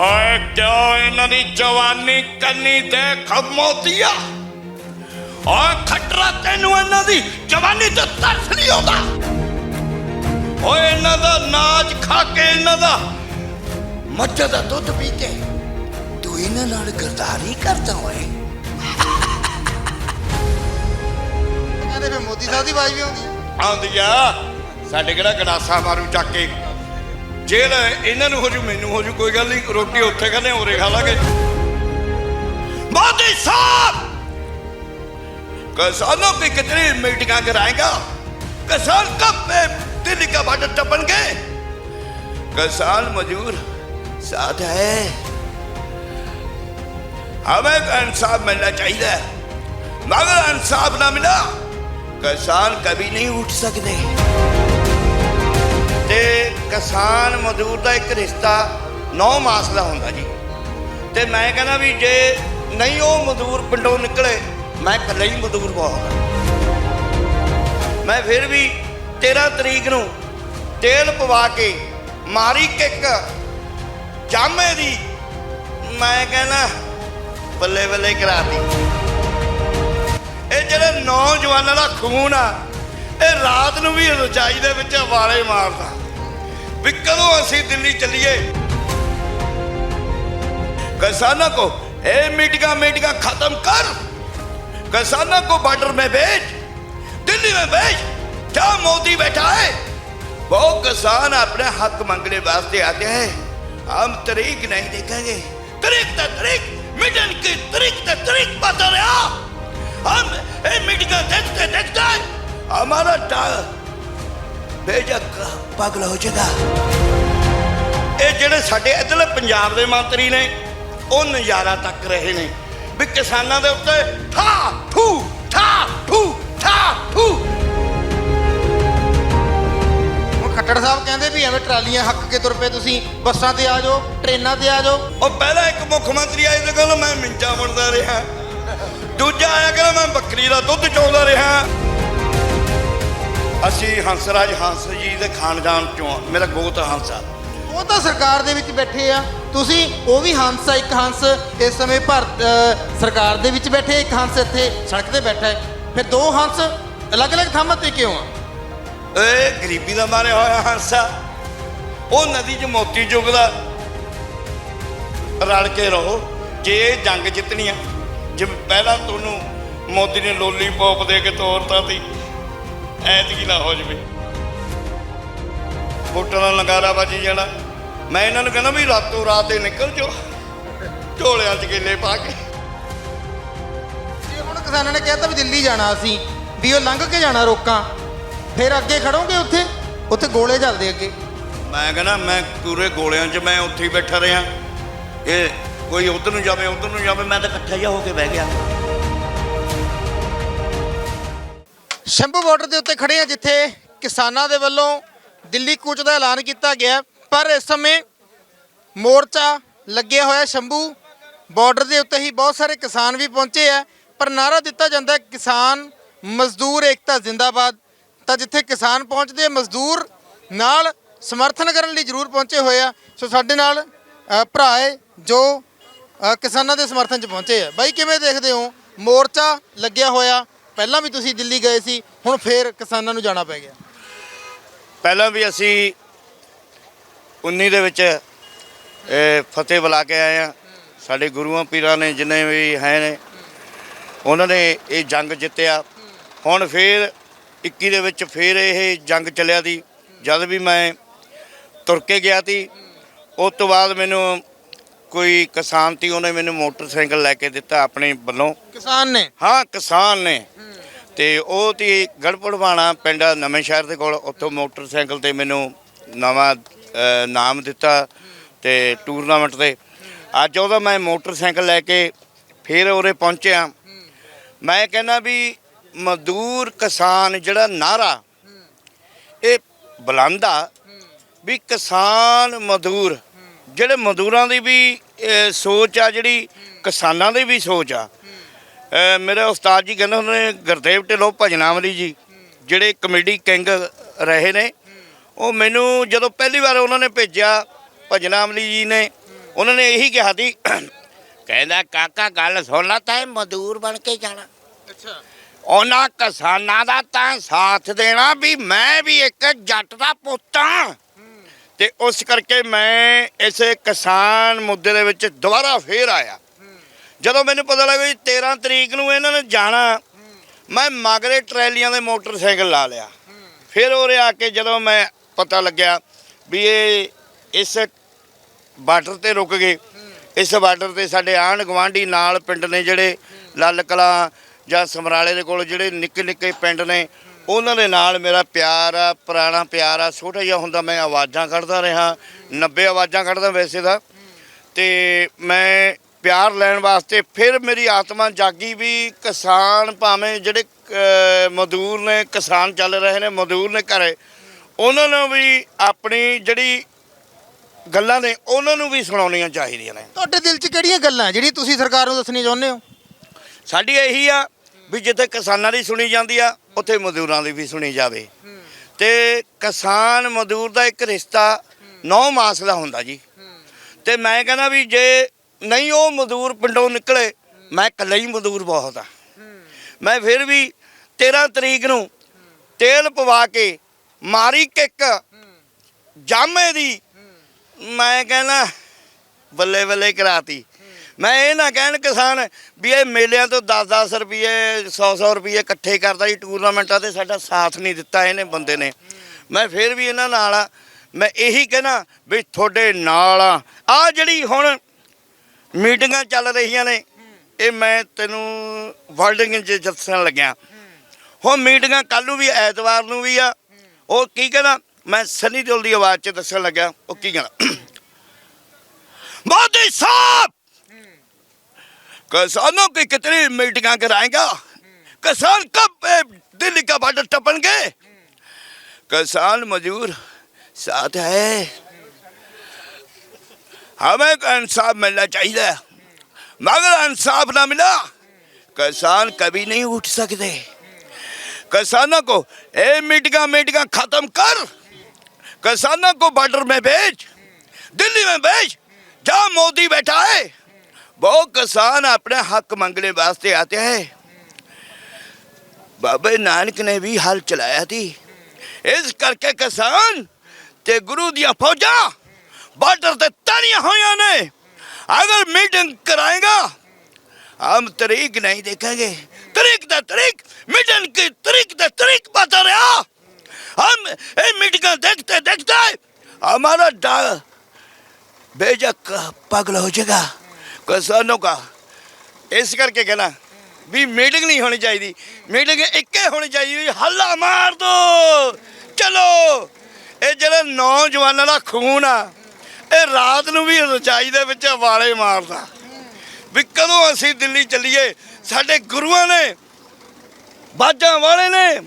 ਓਏ ਕਿਉਂ ਇਹਨਾਂ ਦੀ ਜਵਾਨੀ ਕੰਨੀ ਤੇ ਖਮੋਤੀਆ ਓਏ ਖਟਰਾ ਤੈਨੂੰ ਇਹਨਾਂ ਦੀ ਜਵਾਨੀ ਤੇ ਤਰਸ ਨਹੀਂ ਆਉਂਦਾ? ਓਏ ਇਹਨਾਂ ਦਾ ਨਾਚ ਖਾ ਕੇ ਇਹਨਾਂ ਦਾ ਮੱਝ ਦਾ ਦੁੱਧ ਪੀ ਕੇ ਤੂੰ ਇਹਨਾਂ ਨਾਲ ਗਰਦਾਰੀ ਕਰਦਾ ਓਏ। ਕਹਿੰਦੇ ਮੋਦੀ ਸਾਹਿਬ ਦੀ ਆਵਾਜ਼ ਵੀ ਆਉਂਦੀ ਆਉਂਦੀ ਆ। ਸਾਡੇ ਕਿਹੜਾ ਗੜਾਸਾ ਮਾਰੂ ਚੱਕ ਕੇ? ਜੇਲ੍ਹ ਇਹਨਾਂ ਨੂੰ ਹੋ ਜੂ ਮੈਨੂੰ ਹੋ ਜੂ ਕੋਈ ਗੱਲ ਨਹੀਂ ਰੋਟੀ ਉੱਥੇ ਕਹਿੰਦੇ ਉਰੇ ਖਾ ਲਾਂਗੇ मोदी साहब किसानों की कितनी मीटिंग कराएगा किसान कब पे दिल्ली का बॉर्डर टपन गए किसान मजदूर साथ है हमें तो इंसाफ मिलना चाहिए मगर इंसाफ ना मिला किसान कभी नहीं उठ सकते ਤੇ ਕਿਸਾਨ ਮਜ਼ਦੂਰ ਦਾ ਇੱਕ ਰਿਸ਼ਤਾ ਨੌ ਮਾਸ ਦਾ ਹੁੰਦਾ ਜੀ। ਤੇ ਮੈਂ ਕਹਿੰਦਾ ਵੀ ਜੇ ਨਹੀਂ ਉਹ ਮਜ਼ਦੂਰ ਪਿੰਡੋਂ ਨਿਕਲੇ, ਮੈਂ ਇਕੱਲਾ ਹੀ ਮਜ਼ਦੂਰ ਬਹੁਤ ਮੈਂ ਫਿਰ ਵੀ 13 ਤਰੀਕ ਨੂੰ ਤੇਲ ਪਵਾ ਕੇ ਮਾਰੀ ਕਿੱਕ ਜਾਮੇ ਦੀ, ਮੈਂ ਕਹਿੰਦਾ ਬੱਲੇ ਬੱਲੇ ਕਰਾਤੀ। ਇਹ ਜਿਹੜਾ ਨੌਜਵਾਨਾਂ ਦਾ ਖੂਨ ਆ, ਇਹ ਰਾਤ ਨੂੰ ਵੀ ਰਜਾਈ ਦੇ ਵਿੱਚ ਵਾਲੇ ਮਾਰਦਾ। ਵੀ ਕਦੋਂ ਅਸੀਂ ਦਿੱਲੀ ਚੱਲੀਏ किसानों को ए मीटिंगा मीटिंगा खत्म कर किसानों को बॉर्डर में भेज दिल्ली में भेज क्या मोदी बैठा है वो किसान अपने हक मांगने वास्ते आते हैं हम तरीक नहीं देखेंगे तरीक तो तरीक मिटन की तरीक तो तरीक बता रहा हम ए मीटिंगा देखते देखते हमारा ਬੇਜਕ ਪਾਗਲ ਹੋ ਜਾਏਗਾ। ਇਹ ਜਿਹੜੇ ਸਾਡੇ ਇਧਰਲੇ ਪੰਜਾਬ ਦੇ ਮੰਤਰੀ ਨੇ ਉਹ ਨਜ਼ਾਰਾ ਤੱਕ ਰਹੇ ਨੇ ਵੀ ਕਿਸਾਨਾਂ ਦੇ ਉੱਤੇ ਠਾ ਠੂ ਠਾ ਠੂ ਠਾ ਠੂ। ਹੁਣ ਖੱਟੜ ਸਾਹਿਬ ਕਹਿੰਦੇ ਵੀ ਐਵੇਂ ਟਰਾਲੀਆਂ ਹੱਕ ਕੇ ਤੁਰ ਪਏ ਤੁਸੀਂ ਬੱਸਾਂ ਤੇ ਆ ਜਾਓ ਟ੍ਰੇਨਾਂ ਤੇ ਆ ਜਾਓ। ਉਹ ਪਹਿਲਾਂ ਇੱਕ ਮੁੱਖ ਮੰਤਰੀ ਆਏ ਤੇ ਕਹਿੰਦਾ ਮੈਂ ਮਿੰਚਾ ਬਣਦਾ ਰਿਹਾ। ਦੂਜਾ ਆਇਆ ਕਹਿੰਦਾ ਮੈਂ ਬੱਕਰੀ ਦਾ ਦੁੱਧ ਚੋਂਦਾ ਰਿਹਾ। ਅਸੀਂ ਹੰਸਰਾਜ ਹੰਸ ਜੀ ਦੇ ਖਾਨਦਾਨ ਚੋਂ ਆ। ਮੇਰਾ ਗੋਤ ਹੰਸ ਆ। ਉਹ ਤਾਂ ਸਰਕਾਰ ਦੇ ਵਿੱਚ ਬੈਠੇ ਆ। ਤੁਸੀਂ ਉਹ ਵੀ ਹੰਸ ਆ ਇੱਕ ਹੰਸ ਇਸ ਸਮੇਂ ਭਾਰਤ ਅ, ਸਰਕਾਰ ਦੇ ਵਿੱਚ ਬੈਠੇ ਇੱਕ ਹੰਸ ਇੱਥੇ ਸੜਕ ਤੇ ਬੈਠਾ ਹੈ। ਫਿਰ ਦੋ ਹੰਸ ਅਲੱਗ-ਅਲੱਗ ਥਾਵਾਂ ਤੇ ਕਿਉਂ ਆ? ਏ ਗਰੀਬੀ ਦਾ ਮਾਰਿਆ ਹੋਇਆ ਹੰਸਾ ਉਹ ਨਦੀ 'ਚ ਮੋਤੀ ਚੁਗਦਾ। ਰਲ ਕੇ ਰਹੋ। ਜੇ ਇਹ ਜੰਗ ਜਿੱਤਣੀ ਆ ਜਿਵੇਂ ਪਹਿਲਾਂ ਤੁਹਾਨੂੰ ਮੋਦੀ ਨੇ ਲੋਲੀ ਪੋਪ ਦੇ ਕੇ ਤੋਰਤਾ ਸੀ ਐਤਕੀ ਨਾ ਹੋ ਜਵੇ। ਵੋਟਾਂ ਦਾ ਲੰਗਾਰਾ ਵੱਜ ਜਾਣਾ। ਮੈਂ ਇਹਨਾਂ ਨੂੰ ਕਹਿੰਦਾ ਵੀ ਰਾਤੋਂ ਰਾਤ ਹੀ ਨਿਕਲ ਜਾਓ। ਝੋਲਿਆਂ 'ਚ ਕੇਲੇ ਪਾ ਕੇ। ਜੇ ਹੁਣ ਕਿਸਾਨਾਂ ਨੇ ਕਹਿਤਾ ਵੀ ਦਿੱਲੀ ਜਾਣਾ ਅਸੀਂ ਵੀ ਉਹ ਲੰਘ ਕੇ ਜਾਣਾ ਰੋਕਾਂ। ਫਿਰ ਅੱਗੇ ਖੜੋਗੇ ਉੱਥੇ? ਉੱਥੇ ਗੋਲੇ ਚੱਲਦੇ ਅੱਗੇ। ਮੈਂ ਕਹਿੰਦਾ ਮੈਂ ਪੂਰੇ ਗੋਲਿਆਂ 'ਚ ਮੈਂ ਉੱਥੇ ਹੀ ਬੈਠਾ ਰਿਹਾ। ਇਹ ਕੋਈ ਉਧਰ ਨੂੰ ਜਾਵੇ ਉਧਰ ਨੂੰ ਜਾਵੇ ਮੈਂ ਤਾਂ ਇਕੱਠਾ ਜਿਹਾ ਹੋ ਕੇ ਬਹਿ ਗਿਆ। ਸ਼ੰਭੂ ਬਾਰਡਰ ਦੇ ਉੱਤੇ ਖੜੇ ਆ, ਜਿੱਥੇ ਕਿਸਾਨਾਂ ਦੇ ਵੱਲੋਂ ਦਿੱਲੀ ਕੂਚ ਦਾ ਐਲਾਨ ਕੀਤਾ ਗਿਆ ਪਰ ਇਸ ਸਮੇਂ ਮੋਰਚਾ ਲੱਗਿਆ ਹੋਇਆ ਸ਼ੰਭੂ ਬਾਰਡਰ ਦੇ ਉੱਤੇ ਹੀ ਬਹੁਤ ਸਾਰੇ ਕਿਸਾਨ ਵੀ ਪਹੁੰਚੇ ਆ। ਪਰ ਨਾਰਾ ਦਿੱਤਾ ਜਾਂਦਾ ਕਿਸਾਨ ਮਜ਼ਦੂਰ ਏਕਤਾ ਜ਼ਿੰਦਾਬਾਦ। ਤਾਂ ਜਿੱਥੇ ਕਿਸਾਨ ਪਹੁੰਚਦੇ ਆ, ਮਜ਼ਦੂਰ ਨਾਲ ਸਮਰਥਨ ਕਰਨ ਲਈ ਜ਼ਰੂਰ ਪਹੁੰਚੇ ਹੋਏ ਆ। ਸੋ ਸਾਡੇ ਨਾਲ ਭਰਾ ਹੈ ਜੋ ਕਿਸਾਨਾਂ ਦੇ ਸਮਰਥਨ 'ਚ ਪਹੁੰਚੇ ਆ। ਬਾਈ, ਕਿਵੇਂ ਦੇਖਦੇ ਹੋ? ਮੋਰਚਾ ਲੱਗਿਆ ਹੋਇਆ ਪਹਿਲਾਂ ਵੀ ਤੁਸੀਂ ਦਿੱਲੀ ਗਏ ਸੀ, ਹੁਣ ਫੇਰ ਕਿਸਾਨਾਂ ਨੂੰ ਜਾਣਾ ਪੈ ਗਿਆ। ਪਹਿਲਾਂ ਵੀ ਅਸੀਂ 19 ਦੇ ਵਿੱਚ, ਇਹ ਫਤਿਹ ਬੁਲਾ ਕੇ ਆਏ ਆ ਸਾਡੇ ਗੁਰੂਆਂ ਪੀਰਾਂ ਨੇ ਜਿੰਨੇ ਵੀ ਹੈ ਨੇ, ਉਹਨਾਂ ਨੇ ਇਹ ਜੰਗ ਜਿੱਤਿਆ। ਹੁਣ ਫੇਰ 21 ਦੇ ਵਿੱਚ ਫੇਰ ਇਹ ਜੰਗ ਚੱਲਿਆ ਦੀ ਜਦ ਵੀ ਮੈਂ ਤੁਰ ਕੇ ਗਿਆ ਤੀ ਉਸ ਤੋਂ ਬਾਅਦ ਮੈਨੂੰ ਕੋਈ ਕਿਸਾਨ ਤੀ ਉਹਨੇ ਮੈਨੂੰ ਮੋਟਰਸਾਈਕਲ ਲੈ ਕੇ ਦਿੱਤਾ ਆਪਣੇ ਵੱਲੋਂ। ਕਿਸਾਨ ਨੇ? ਹਾਂ ਕਿਸਾਨ ਨੇ। ਤੇ ਉਹ ਤੇ ਗੜਪੜਵਾਣਾ ਪਿੰਡ ਨਵੇਂ ਸ਼ਹਿਰ ਦੇ ਕੋਲ ਉੱਥੋਂ ਮੋਟਰਸਾਈਕਲ ਤੇ ਮੈਨੂੰ ਨਵਾਂ ਨਾਮ ਦਿੱਤਾ ਤੇ ਟੂਰਨਾਮੈਂਟ ਤੇ। ਅੱਜ ਉਹਦਾ ਮੈਂ ਮੋਟਰਸਾਈਕਲ ਲੈ ਕੇ ਫਿਰ ਉਰੇ ਪਹੁੰਚਿਆ। ਮੈਂ ਕਹਿੰਦਾ ਵੀ ਮਜ਼ਦੂਰ ਕਿਸਾਨ ਜਿਹੜਾ ਨਾਰਾ ਇਹ ਬੁਲੰਦ ਵੀ ਕਿਸਾਨ ਮਜ਼ਦੂਰ ਜਿਹੜੇ ਮਜ਼ਦੂਰਾਂ ਦੀ ਵੀ ਸੋਚ ਆ ਜਿਹੜੀ ਕਿਸਾਨਾਂ ਦੀ ਵੀ ਸੋਚ ਆ। ਮੇਰੇ ਉਸਤਾਦ ਜੀ ਕਹਿੰਦੇ ਹੁੰਦੇ ਨੇ ਗੁਰਦੇਵ ਢਿੱਲੋਂ ਭਜਨਾਵਲੀ ਜੀ ਜਿਹੜੇ ਕਮੇਡੀ ਕਿੰਗ ਰਹੇ ਨੇ ਉਹ ਮੈਨੂੰ ਜਦੋਂ ਪਹਿਲੀ ਵਾਰ ਉਹਨਾਂ ਨੇ ਭੇਜਿਆ ਭਜਨਾਵਲੀ ਜੀ ਨੇ ਉਹਨਾਂ ਨੇ ਇਹੀ ਕਿਹਾ ਸੀ ਕਹਿੰਦਾ ਕਾਕਾ ਗੱਲ ਸੁਣ ਲਾ ਤੈਂ ਮਜ਼ਦੂਰ ਬਣ ਕੇ ਜਾਣਾ। ਅੱਛਾ। ਉਹਨਾਂ ਕਿਸਾਨਾਂ ਦਾ ਤਾਂ ਸਾਥ ਦੇਣਾ ਵੀ ਮੈਂ ਵੀ ਇੱਕ ਜੱਟ ਦਾ ਪੁੱਤ ਹਾਂ। ਤੇ ਉਸ ਕਰਕੇ ਮੈਂ ਇਸੇ ਕਿਸਾਨ ਮੁੱਦੇ ਦੇ ਵਿੱਚ ਦੁਬਾਰਾ ਫੇਰ ਆਇਆ। ਜਦੋਂ ਮੈਨੂੰ ਪਤਾ ਲੱਗਾ ਵੀ 13 ਤਰੀਕ ਨੂੰ ਇਹਨਾਂ ਨੇ ਜਾਣਾ, ਮੈਂ ਮਗਰੇ ਟਰੈਲੀਆਂ ਦੇ ਮੋਟਰਸਾਈਕਲ ਲਾ ਲਿਆ। ਫਿਰ ਉਹ ਆ ਕੇ ਜਦੋਂ ਮੈਂ ਪਤਾ ਲੱਗਿਆ ਵੀ ਇਹ ਇਸ ਬਾਰਡਰ ਤੇ ਰੁਕ ਗਏ। ਇਸ ਬਾਰਡਰ ਤੇ ਸਾਡੇ ਆਂਢ ਗੁਆਂਢੀ ਨਾਲ ਪਿੰਡ ਨੇ ਜਿਹੜੇ ਲੱਲ ਕਲਾਂ ਜਾਂ ਸਮਰਾਲੇ ਦੇ ਕੋਲ ਜਿਹੜੇ ਨਿੱਕੇ ਨਿੱਕੇ ਪਿੰਡ ਨੇ ਉਹਨਾਂ ਦੇ ਨਾਲ ਮੇਰਾ ਪਿਆਰ ਆ ਪੁਰਾਣਾ ਪਿਆਰ ਆ ਛੋਟਾ ਜਿਹਾ ਹੁੰਦਾ ਮੈਂ ਆਵਾਜ਼ਾਂ ਕੱਢਦਾ ਰਿਹਾ 90 ਆਵਾਜ਼ਾਂ ਕੱਢਦਾ ਵੈਸੇ ਤਾਂ। ਤੇ ਮੈਂ ਪਿਆਰ ਲੈਣ ਵਾਸਤੇ ਫਿਰ ਮੇਰੀ ਆਤਮਾ ਜਾਗੀ ਵੀ ਕਿਸਾਨ ਭਾਵੇਂ ਜਿਹੜੇ ਮਜ਼ਦੂਰ ਨੇ ਕਿਸਾਨ ਚੱਲ ਰਹੇ ਨੇ ਮਜ਼ਦੂਰ ਨੇ ਘਰੇ ਉਹਨਾਂ ਨੂੰ ਵੀ ਆਪਣੀ ਜਿਹੜੀ ਗੱਲਾਂ ਨੇ ਉਹਨਾਂ ਨੂੰ ਵੀ ਸੁਣਾਉਣੀਆਂ ਚਾਹੀਦੀਆਂ ਨੇ। ਤੁਹਾਡੇ ਦਿਲ 'ਚ ਕਿਹੜੀਆਂ ਗੱਲਾਂ? ਜਿਹੜੀ ਤੁਸੀਂ ਸਰਕਾਰ ਨੂੰ ਦੱਸਣੀ ਚਾਹੁੰਦੇ ਹੋ? ਸਾਡੀ ਇਹੀ ਆ ਵੀ ਜਿੱਥੇ ਕਿਸਾਨਾਂ ਦੀ ਸੁਣੀ ਜਾਂਦੀ ਆ, ਉੱਥੇ ਮਜ਼ਦੂਰਾਂ ਦੀ ਵੀ ਸੁਣੀ ਜਾਵੇ। ਤੇ ਕਿਸਾਨ ਮਜ਼ਦੂਰ ਦਾ ਇੱਕ ਰਿਸ਼ਤਾ ਨੌ ਮਾਸ ਦਾ ਹੁੰਦਾ ਜੀ। ਤੇ ਮੈਂ ਕਹਿੰਦਾ ਵੀ ਜੇ ਨਹੀਂ ਉਹ ਮਜ਼ਦੂਰ ਪਿੰਡੋਂ ਨਿਕਲੇ, ਮੈਂ ਇਕੱਲਾ ਹੀ ਮਜ਼ਦੂਰ ਬਹੁਤ ਆ। ਮੈਂ ਫਿਰ ਵੀ 13 ਤਰੀਕ ਨੂੰ ਤੇਲ ਪਵਾ ਕੇ ਮਾਰੀ ਕਿੱਕ ਜਾਮੇ ਦੀ, ਮੈਂ ਕਹਿੰਦਾ ਬੱਲੇ ਬੱਲੇ ਕਰਾਤੀ। ਮੈਂ ਇਹ ਨਾ ਕਹਿਣ ਕਿਸਾਨ ਵੀ ਇਹ ਮੇਲਿਆਂ ਤੋਂ 10-10 ਰੁਪਏ 100-100 ਰੁਪਏ ਇਕੱਠੇ ਕਰਦਾ ਜੀ ਟੂਰਨਾਮੈਂਟਾਂ ਤੇ, ਸਾਡਾ ਸਾਥ ਨਹੀਂ ਦਿੱਤਾ ਇਹਨੇ ਬੰਦੇ ਨੇ। ਮੈਂ ਫਿਰ ਵੀ ਇਹਨਾਂ ਨਾਲ ਆ, ਮੈਂ ਇਹੀ ਕਹਿਣਾ ਵੀ ਤੁਹਾਡੇ ਨਾਲ ਆ। ਆ ਜਿਹੜੀ ਹੁਣ ਮੀਟਿੰਗਾਂ ਚੱਲ ਰਹੀਆਂ ਨੇ, ਇਹ ਮੈਂ ਤੈਨੂੰ ਵਰਲਡਿੰਗ ਚ ਦੱਸਣ ਲੱਗਿਆ। ਹੁਣ ਮੀਟਿੰਗਾਂ ਕੱਲ ਨੂੰ ਵੀ, ਐਤਵਾਰ ਨੂੰ ਵੀ ਆ। ਉਹ ਕੀ ਕਹਿਣਾ? ਮੈਂ ਸਨੀ ਦਿਓਲ ਦੀ ਆਵਾਜ਼ 'ਚ ਦੱਸਣ ਲੱਗਿਆ, ਉਹ ਕੀ ਕਹਿਣਾ? ਬਹੁਤ ਹੀ ਸਾਫ਼ किसानों की कितनी मीटिंग कराएगा किसान कब दिल्ली का बॉर्डर टपनगे? किसान मजदूर साथ है। हमें इंसाफ मिलना चाहिए। मगर इंसाफ ना मिला, किसान कभी नहीं उठ सकते। किसानों को ए, मीटिंगा मीटिंगा खत्म कर। किसानों को बॉर्डर में भेज, दिल्ली में भेज। जहाँ मोदी बैठा है बहुत किसान अपने हक मंगने वास्ते आते हैं। बाबे नानक ने भी हल चलाया थी। इस करके किसान ते गुरु दिया फौजा बॉर्डर से ਤਣੀਆਂ हो ਨੇ ਅਗਰ ਮੀਟਿੰਗ ਕਰਾਏਗਾ ਹਮ ਤਰੀਕ ਨਹੀਂ ਦੇਖਾਂਗੇ ਤਰੀਕ ਦਾ ਤਰੀਕ ਮੀਟਿੰਗ ਕੀ ਤਰੀਕ ਦਾ ਤਰੀਕ ਪਤਾ हम ये मीटिंग देखते देखते हमारा डाल बेजक पागल हो जाएगा। ਕਿਸਾਨੋਂ ਕਾ। ਇਸ ਕਰਕੇ ਕਹਿਣਾ ਵੀ ਮੀਟਿੰਗ ਨਹੀਂ ਹੋਣੀ ਚਾਹੀਦੀ। ਮੀਟਿੰਗ ਇੱਕੇ ਹੋਣੀ ਚਾਹੀਦੀ ਹੱਲਾ ਮਾਰ ਦੋ। ਚਲੋ। ਇਹ ਜਿਹੜਾ ਨੌਜਵਾਨਾਂ ਦਾ ਖੂਨ ਆ, ਇਹ ਰਾਤ ਨੂੰ ਵੀ ਰਚਾਈ ਦੇ ਵਿੱਚ ਵਾਲੇ ਮਾਰਦਾ। ਵੀ ਕਦੋਂ ਅਸੀਂ ਦਿੱਲੀ ਚੱਲੀਏ? ਸਾਡੇ ਗੁਰੂਆਂ ਨੇ, ਬਾਜਾਂ ਵਾਲੇ ਨੇ,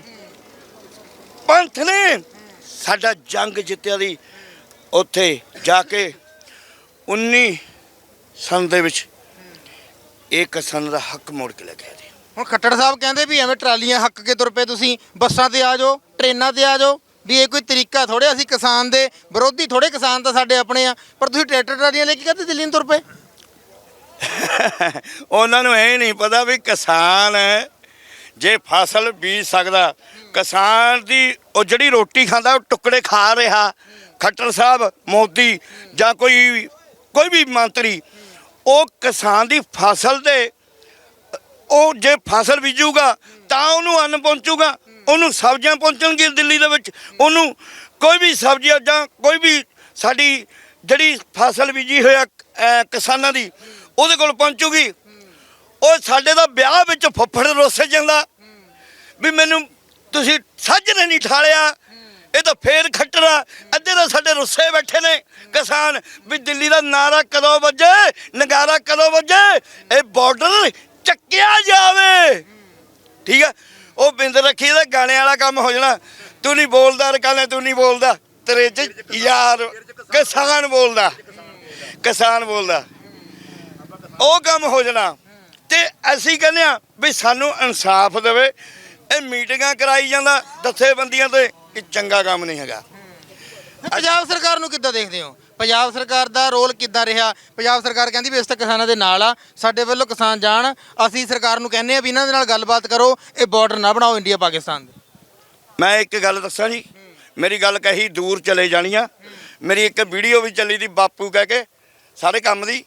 ਪੰਥ ਨੇ, ਸਾਡਾ ਜੰਗ ਜਿੱਤਿਆ ਦੀ ਉੱਥੇ ਜਾ ਕੇ 19 ਸਨ ਦੇ ਵਿੱਚ ਇਹ ਕਿਸਾਨ ਦਾ ਹੱਕ ਮੋੜ ਕੇ ਲੈ ਗਿਆ ਜੀ। ਹੁਣ ਖੱਟੜ ਸਾਹਿਬ ਕਹਿੰਦੇ ਵੀ ਐਵੇਂ ਟਰਾਲੀਆਂ ਹੱਕ ਕੇ ਤੁਰ ਪਏ ਤੁਸੀਂ ਬੱਸਾਂ ਤੇ ਆ ਜਾਓ ਟ੍ਰੇਨਾਂ ਤੇ ਆ ਜਾਓ ਵੀ ਇਹ ਕੋਈ ਤਰੀਕਾ ਥੋੜੇ ਅਸੀਂ ਕਿਸਾਨ ਦੇ ਵਿਰੋਧੀ ਥੋੜੇ ਕਿਸਾਨ ਤਾਂ ਸਾਡੇ ਆਪਣੇ ਆ ਪਰ ਤੁਸੀਂ ਟਰੈਕਟਰ ਟਰਾਲੀਆਂ ਲੈ ਕੇ ਕਦੇ ਦਿੱਲੀ ਨੂੰ ਤੁਰ ਪਏ? ਉਹਨਾਂ ਨੂੰ ਇਹ ਨਹੀਂ ਪਤਾ ਵੀ ਕਿਸਾਨ ਜੇ ਫਸਲ ਬੀਜ ਸਕਦਾ ਕਿਸਾਨ ਦੀ ਉਹ ਜਿਹੜੀ ਰੋਟੀ ਖਾਂਦਾ ਉਹ ਟੁਕੜੇ ਖਾ ਰਿਹਾ ਖੱਟਰ ਸਾਹਿਬ ਮੋਦੀ ਜਾਂ ਕੋਈ ਕੋਈ ਵੀ ਮੰਤਰੀ ਉਹ ਕਿਸਾਨ ਦੀ ਫਸਲ ਦੇ ਉਹ ਜੇ ਫਸਲ ਬੀਜੂਗਾ ਤਾਂ ਉਹਨੂੰ ਅੰਨ ਪਹੁੰਚੂਗਾ ਉਹਨੂੰ ਸਬਜ਼ੀਆਂ ਪਹੁੰਚਣਗੀਆਂ ਦਿੱਲੀ ਦੇ ਵਿੱਚ ਉਹਨੂੰ ਕੋਈ ਵੀ ਸਬਜ਼ੀ ਜਾਂ ਕੋਈ ਵੀ ਸਾਡੀ ਜਿਹੜੀ ਫਸਲ ਬੀਜੀ ਹੋਇਆ ਅਹ, ਕਿਸਾਨਾਂ ਦੀ ਉਹਦੇ ਕੋਲ ਪਹੁੰਚੂਗੀ। ਉਹ ਸਾਡੇ ਦਾ ਵਿਆਹ ਵਿੱਚ ਫੁੱਫੜ ਰੁੱਸ ਜਾਂਦਾ। ਵੀ ਮੈਨੂੰ ਤੁਸੀਂ ਸੱਜ ਨੇ ਨਹੀਂ ਠਾਲਿਆ ਇਹ ਤਾਂ ਫੇਰ ਖੱਟਰਾ ਅੱਧੇ ਤਾਂ ਸਾਡੇ ਰੁੱਸੇ ਬੈਠੇ ਨੇ। ਕਿਸਾਨ, ਵੀ ਦਿੱਲੀ ਦਾ ਨਾਰਾ ਕਦੋਂ ਵੱਜੇ? ਨਗਾਰਾ ਕਦੋਂ ਵੱਜੇ? ਇਹ ਬਾਰਡਰ ਚੱਕਿਆ ਜਾਵੇ। ਠੀਕ ਆ? ਉਹ ਬਿੰਦ ਰੱਖੀ ਦਾ ਗਾਣੇ ਵਾਲਾ ਕੰਮ ਹੋ ਜਾਣਾ। ਤੂੰ ਨਹੀਂ ਬੋਲਦਾ ਰਕਾਲੇ ਤੂੰ ਨਹੀਂ ਬੋਲਦਾ। ਤੇਰੇ ਚ ਯਾਰ ਕਿਸਾਨ ਬੋਲਦਾ। ਕਿਸਾਨ ਬੋਲਦਾ। ਉਹ ਕੰਮ ਹੋ ਜਾਣਾ। ਤੇ ਅਸੀਂ ਕਹਿੰਦੇ ਆ ਵੀ ਸਾਨੂੰ ਇਨਸਾਫ ਦੇਵੇ। ਇਹ ਮੀਟਿੰਗਾਂ ਕਰਾਈ ਜਾਂਦਾ ਜਥੇਬੰਦੀਆਂ ਤੇ। ਇਹ ਚੰਗਾ ਕੰਮ ਨਹੀਂ ਹੈਗਾ। ਪੰਜਾਬ ਸਰਕਾਰ ਨੂੰ ਕਿੱਦਾਂ ਦੇਖਦੇ ਹੋ? ਪੰਜਾਬ ਸਰਕਾਰ ਦਾ ਰੋਲ ਕਿੱਦਾਂ ਰਿਹਾ? ਪੰਜਾਬ ਸਰਕਾਰ ਕਹਿੰਦੀ ਵੀ ਇਸ ਤਾਂ ਕਿਸਾਨਾਂ ਦੇ ਨਾਲ ਆ ਸਾਡੇ ਵੱਲੋਂ ਕਿਸਾਨ ਜਾਣ ਅਸੀਂ ਸਰਕਾਰ ਨੂੰ ਕਹਿੰਦੇ ਆ ਵੀ ਇਹਨਾਂ ਦੇ ਨਾਲ ਗੱਲਬਾਤ ਕਰੋ ਇਹ ਬਾਰਡਰ ਨਾ ਬਣਾਓ ਇੰਡੀਆ ਪਾਕਿਸਤਾਨ ਦੇ। ਮੈਂ ਇੱਕ ਗੱਲ ਦੱਸਾਂ ਜੀ ਮੇਰੀ ਗੱਲ ਕਹੀ ਦੂਰ ਚਲੇ ਜਾਣੀ ਆ। ਮੇਰੀ ਇੱਕ ਵੀਡੀਓ ਵੀ ਚੱਲੀ ਦੀ ਬਾਪੂ ਕਹਿ ਕੇ ਸਾਰੇ ਕੰਮ ਦੀ